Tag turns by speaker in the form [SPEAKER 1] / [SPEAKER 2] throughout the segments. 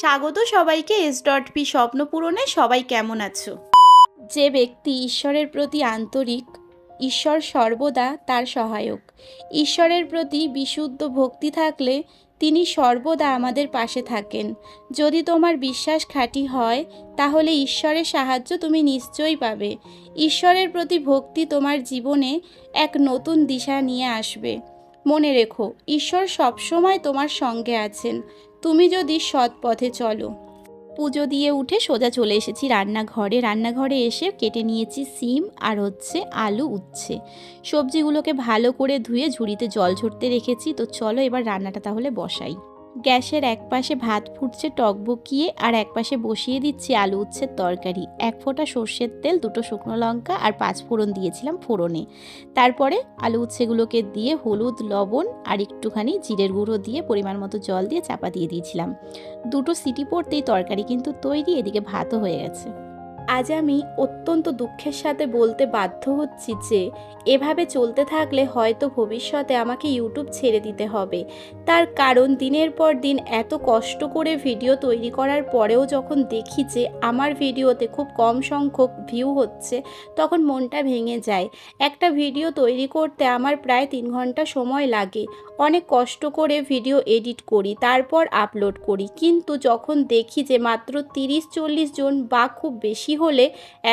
[SPEAKER 1] স্বাগত সবাইকে S dot P স্বপ্ন পূরণে। সবাই কেমন আছো? যে ব্যক্তি ঈশ্বরের প্রতি আন্তরিক, ঈশ্বর সর্বদা তার সহায়ক। ঈশ্বরের প্রতি বিশুদ্ধ ভক্তি থাকলে তিনি সর্বদা আমাদের পাশে থাকেন। যদি তোমার বিশ্বাস খাঁটি হয়, তাহলে ঈশ্বরের সাহায্য তুমি নিশ্চয়ই পাবে। ঈশ্বরের প্রতি ভক্তি তোমার জীবনে এক নতুন দিশা নিয়ে আসবে। মনে রেখো, ঈশ্বর সবসময় তোমার সঙ্গে আছেন। তুমি যদি সৎ পথে চলো। পুজো দিয়ে উঠে সোজা চলে এসেছি রান্নাঘরে। রান্নাঘরে এসে কেটে নিয়েছি সিম আর হচ্ছে আলু উচ্ছে। সবজিগুলোকে ভালো করে ধুয়ে ঝুড়িতে জল ঝরতে রেখেছি। তো চলো এবার রান্নাটা তাহলে বসাই। গ্যাসের এক পাশে ভাত ফুটছে টক টকবকিয়ে আর এক পাশে বসিয়ে দিচ্ছি আলু উচ্ছের তরকারি। এক ফোঁটা সর্ষের তেল, দুটো শুকনো লঙ্কা আর পাঁচ ফোড়ন দিয়েছিলাম ফোড়নে। তারপরে আলু উচ্ছেগুলোকে দিয়ে হলুদ, লবণ আর একটুখানি জিরের গুঁড়ো দিয়ে পরিমাণ মতো জল দিয়ে চাপা দিয়ে দিয়েছিলাম। দুটো সিটি পড়তেই তরকারি কিন্তু তৈরি, এদিকে ভাতও হয়ে গেছে। আজ আমি অত্যন্ত দুঃখের সাথে বলতে বাধ্য হচ্ছি যে, এভাবে চলতে থাকলে হয়তো ভবিষ্যতে আমাকে ইউটিউব ছেড়ে দিতে হবে। তার কারণ দিনের পর দিন এত কষ্ট করে ভিডিও তৈরি করার পরেও যখন দেখি যে আমার ভিডিওতে খুব কম সংখ্যক ভিউ হচ্ছে, তখন মনটা ভেঙে যায়। একটা ভিডিও তৈরি করতে আমার প্রায় তিন ঘণ্টা সময় লাগে। অনেক কষ্ট করে ভিডিও এডিট করি, তারপর আপলোড করি। কিন্তু যখন দেখি যে মাত্র তিরিশ চল্লিশ জন বা খুব বেশি হলে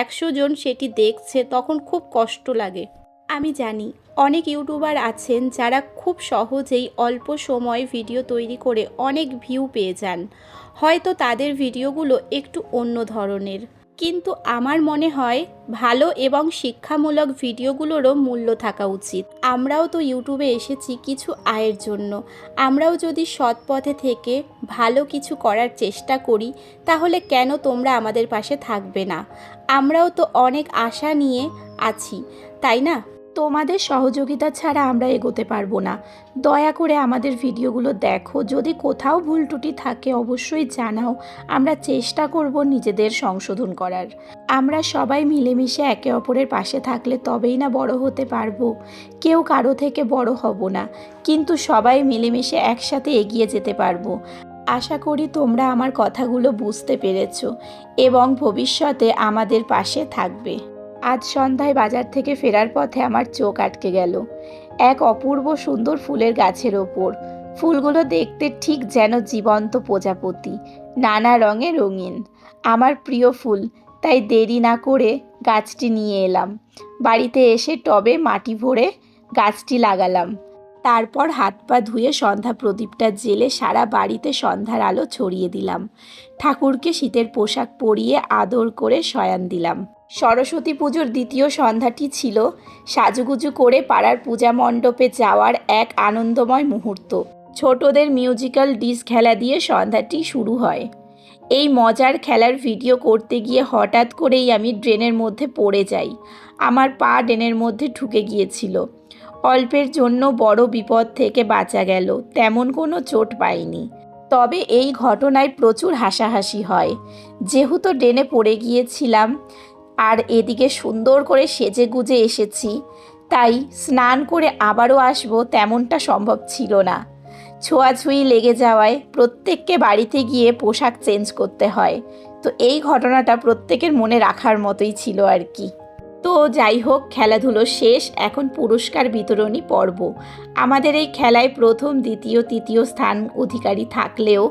[SPEAKER 1] একশো জন সেটি দেখছে, তখন খুব কষ্ট লাগে। আমি জানি, অনেক ইউটিউবার আছেন যারা খুব সহজেই অল্প সময় ভিডিও তৈরি করে অনেক ভিউ পেয়ে যান। হয়তো তাদের ভিডিওগুলো একটু অন্য ধরনের। কিন্তু আমার মনে হয়, ভালো এবং শিক্ষামূলক ভিডিওগুলোরও মূল্য থাকা উচিত। আমরাও তো ইউটিউবে এসেছি কিছু আয়ের জন্য। আমরাও যদি সৎ পথে থেকে ভালো কিছু করার চেষ্টা করি, তাহলে কেন তোমরা আমাদের পাশে থাকবে না? আমরাও তো অনেক আশা নিয়ে আছি, তাই না? তোমাদের সহযোগিতা ছাড়া আমরা এগোতে পারব না। দয়া করে আমাদের ভিডিওগুলো দেখো। যদি কোথাও ভুল ত্রুটি থাকে, অবশ্যই জানাও। আমরা চেষ্টা করব নিজেদের সংশোধন করার। আমরা সবাই মিলেমিশে একে অপরের পাশে থাকলে তবেই না বড় হতে পারব। কেউ কারও থেকে বড় হব না, কিন্তু সবাই মিলেমিশে একসাথে এগিয়ে যেতে পারব। আশা করি তোমরা আমার কথাগুলো বুঝতে পেরেছ এবং ভবিষ্যতে আমাদের পাশে থাকবে। আজ সন্ধ্যায় বাজার থেকে ফেরার পথে আমার চোখ আটকে গেল। এক অপূর্ব সুন্দর ফুলের গাছের ওপর। ফুলগুলো দেখতে ঠিক যেন জীবন্ত প্রজাপতি, নানা রঙে রঙিন। আমার প্রিয় ফুল, তাই দেরি না করে গাছটি নিয়ে এলাম। বাড়িতে এসে টবে মাটি ভরে গাছটি লাগালাম। তারপর হাত পা ধুয়ে সন্ধ্যা প্রদীপটা জেলে সারা বাড়িতে সন্ধ্যার আলো ছড়িয়ে দিলাম। ঠাকুরকে শীতের পোশাক পরিয়ে আদর করে শয়ান দিলাম। সরস্বতী পুজোর দ্বিতীয় সন্ধ্যাটি ছিল সাজুগুজু করে পাড়ার পূজা মণ্ডপে যাওয়ার এক আনন্দময় মুহূর্ত। ছোটদের মিউজিক্যাল ডিস খেলা দিয়ে সন্ধ্যাটি শুরু হয়। এই মজার খেলার ভিডিও করতে গিয়ে হঠাৎ করেই আমি ড্রেনের মধ্যে পড়ে যাই। আমার পা ড্রেনের মধ্যে ঢুকে গিয়েছিল। অল্পের জন্য বড় বিপদ থেকে বাঁচা গেল, তেমন কোনো চোট পাইনি তবে এই ঘটনায় প্রচুর হাসাহাসি হয়। যেহেতু ড্রেনে পড়ে গিয়েছিলাম, আর এদিকে সুন্দর করে সেজে গুজে এসেছি, তাই স্নান করে আবারও আসব তেমনটা সম্ভব ছিল না। ছোঁয়াছুঁই লেগে যাওয়ায় প্রত্যেককে বাড়িতে গিয়ে পোশাক চেঞ্জ করতে হয়। তো এই ঘটনাটা প্রত্যেকের মনে রাখার মতোই ছিল আর কি। তো যাই হোক, খেলাধুলো শেষ, এখন পুরস্কার বিতরণী পর্ব। আমাদের এই খেলায় প্রথম, দ্বিতীয়, তৃতীয় স্থান অধিকারী থাকলেও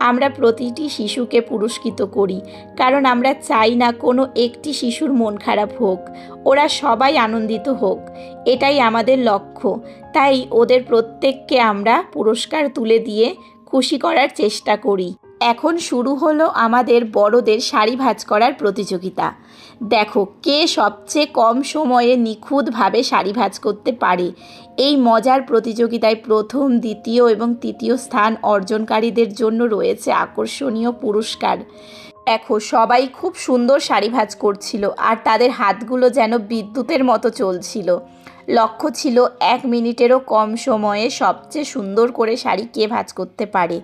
[SPEAKER 1] আমরা প্রতিটি শিশুকে পুরস্কৃত করি, কারণ আমরা চাই না কোনো একটি শিশুর মন খারাপ হোক, ওরা সবাই আনন্দিত হোক, এটাই আমাদের লক্ষ্য। তাই ওদের প্রত্যেককে আমরা পুরস্কার তুলে দিয়ে খুশি করার চেষ্টা করি। এখন শুরু হলো আমাদের বড়দের শাড়ি ভাঁজ করার প্রতিযোগিতা। দেখো, কে সবচেয়ে কম সময়ে নিখুঁতভাবে শাড়ি ভাঁজ করতে পারে? এই মজার প্রতিযোগিতায় প্রথম, দ্বিতীয় এবং তৃতীয় স্থান অর্জনকারীদের জন্য রয়েছে আকর্ষণীয় পুরস্কার। দেখো, সবাই খুব সুন্দর শাড়ি ভাঁজ করছিল আর তাদের হাতগুলো যেন বিদ্যুতের মতো চলছিল। লক্ষ্য ছিল এক মিনিটেরও কম সময়ে সবচেয়ে সুন্দর করে শাড়ি কে ভাঁজ করতে পারে?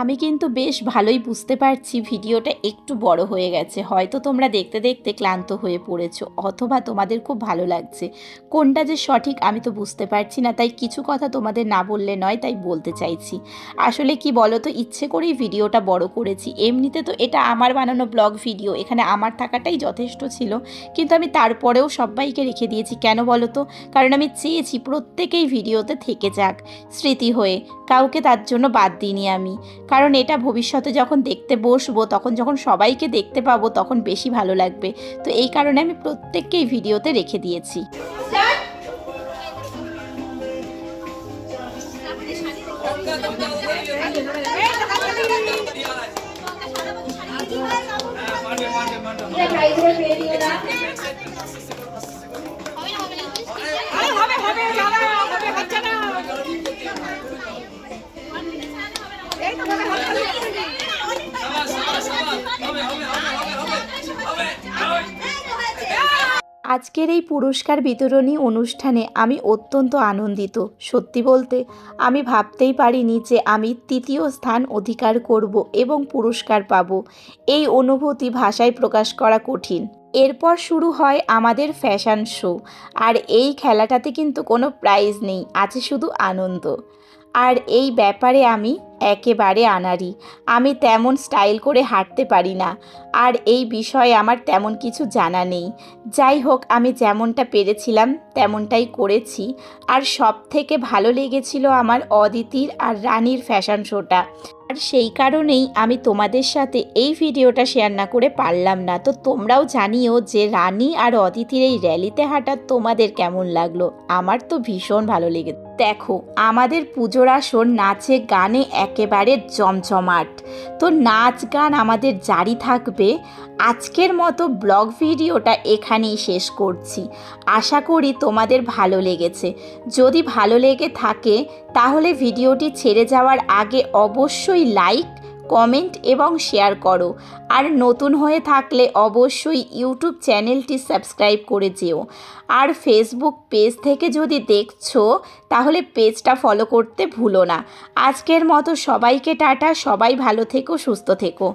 [SPEAKER 1] আমি কিন্তু বেশ ভালোই বুঝতে পারছি ভিডিওটা একটু বড় হয়ে গেছে। হয়তো তোমরা দেখতে দেখতে ক্লান্ত হয়ে পড়েছো অথবা তোমাদের খুব ভালো লাগছে। কোনটা যে সঠিক আমি তো বুঝতে পারছি না, তাই কিছু কথা তোমাদের না বললে নয়, তাই বলতে চাইছি। আসলে কি বলো তো ইচ্ছে করেই ভিডিওটা বড় করেছি। এমনিতে তো এটা আমার বানানো ব্লগ ভিডিও, এখানে আমার থাকাটাই যথেষ্ট ছিল। কিন্তু আমি তারপরেও সবাইকে রেখে দিয়েছি। কেন বলো তো কারণ আমি চেয়েছি প্রত্যেকেই ভিডিওতে থেকে যাক, স্মৃতি হয়ে। কাউকে তার জন্য বাদ দিইনি আমি। কারণ এটা ভবিষ্যতে যখন দেখতে বসবো, তখন যখন সবাইকে দেখতে পাবো, তখন বেশি ভালো লাগবে। তো এই কারণে আমি প্রত্যেককেই ভিডিওতে রেখে দিয়েছি
[SPEAKER 2] হবে হবে দাদা হবে হচ্ছে না এই তো হবে হবে
[SPEAKER 1] আজকের এই পুরস্কার বিতরণী অনুষ্ঠানে আমি অত্যন্ত আনন্দিত। সত্যি বলতে, আমি ভাবতেই পারিনি যে আমি তৃতীয় স্থান অধিকার করব এবং পুরস্কার পাব। এই অনুভূতি ভাষায় প্রকাশ করা কঠিন। এরপর শুরু হয় আমাদের ফ্যাশন শো। আর এই খেলাটাতে কিন্তু কোনো প্রাইজ নেই, আছে শুধু আনন্দ। আর এই ব্যাপারে আমি একেবারে আনারি আমি তেমন স্টাইল করে হাঁটতে পারি না। আর এই বিষয়ে আমার তেমন কিছু জানা নেই। যাই হোক, আমি যেমনটা পেরেছিলাম, তেমনটাই করেছি। আর সব থেকে ভালো লেগেছিল আমার অদিতির আর রানীর ফ্যাশন শোটা আর সেই কারণেই আমি তোমাদের সাথে এই ভিডিওটা শেয়ার না করে পারলাম না। তো তোমরাও জানিও যে রানী আর অতিথির এই র্যালিতে হাঁটা তোমাদের কেমন লাগল? আমার তো ভীষণ ভালো লেগে দেখো, আমাদের পুজোর আসর নাচে গানে একেবারে জমজমাট। তো নাচ গান আমাদের জারি থাকবে। আজকের মতো ব্লগ ভিডিওটা এখানেই শেষ করছি। আশা করি তোমাদের ভালো লেগেছে। যদি ভালো লেগে থাকে, তাহলে ভিডিওটি ছেড়ে যাওয়ার আগে অবশ্যই লাইক, কমেন্ট এবং শেয়ার করো। আর নতুন হয়ে থাকলে অবশ্যই ইউটিউব চ্যানেলটি সাবস্ক্রাইব করে যেও। আর ফেসবুক পেজ থেকে যদি দেখছ, তাহলে পেজটা ফলো করতে ভুলো না। আজকের মতো সবাইকে টাটা, সবাই ভালো থেকো, সুস্থ থেকো।